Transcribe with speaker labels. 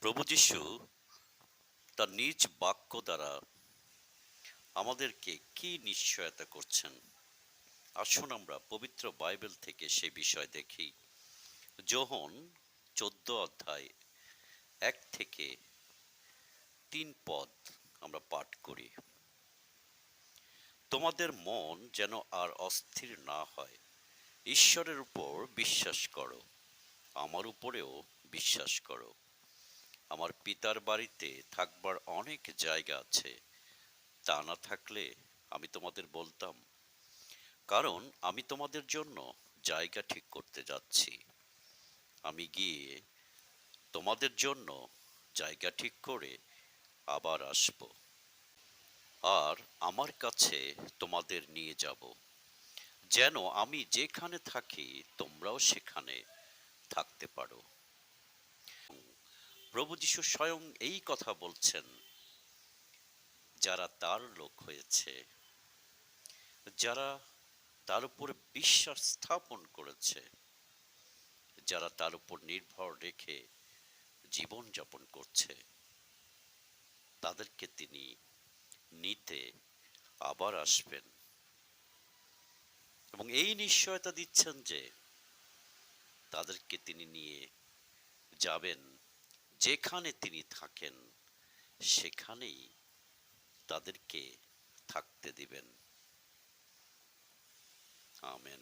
Speaker 1: প্রভু যিশু তার নিজ বাক্য দ্বারা আমাদেরকে কি নিশ্চয়তা করছেন? আসুন আমরা পবিত্র বাইবেল থেকে সে বিষয় দেখি। যোহন চোদ্দ অধ্যায় এক থেকে তিন পদ আমরা পাঠ করি। তোমাদের মন যেন আর অস্থির না হয়। ঈশ্বরের উপর বিশ্বাস করো, আমার উপরেও বিশ্বাস করো। আমার পিতার বাড়িতে থাকবার অনেক জায়গা আছে। তা না থাকলে আমি তোমাদের বলতাম, কারণ আমি তোমাদের জন্য জায়গা ঠিক করতে যাচ্ছি। আমি গিয়ে তোমাদের জন্য জায়গা ঠিক করে আবার আসব। আর আমার কাছে তোমাদের নিয়ে যাব। যেন আমি যেখানে থাকি তোমরাও সেখানে থাকতে পারো। প্রভু যিশু স্বয়ং এই কথা বলছেন, যারা তার লোক হয়েছে, যারা তার উপর বিশ্বাস স্থাপন করেছে, যারা তার উপর নির্ভর রেখে জীবন যাপন করছে, তাদেরকে তিনি নিতে আবার আসবেন। এবং এই নিশ্চয়তা দিচ্ছেন যে তাদেরকে তিনি নিয়ে যাবেন। যেখানে তিনি থাকেন সেখানেই তাদেরকে থাকতে দিবেন। আমেন।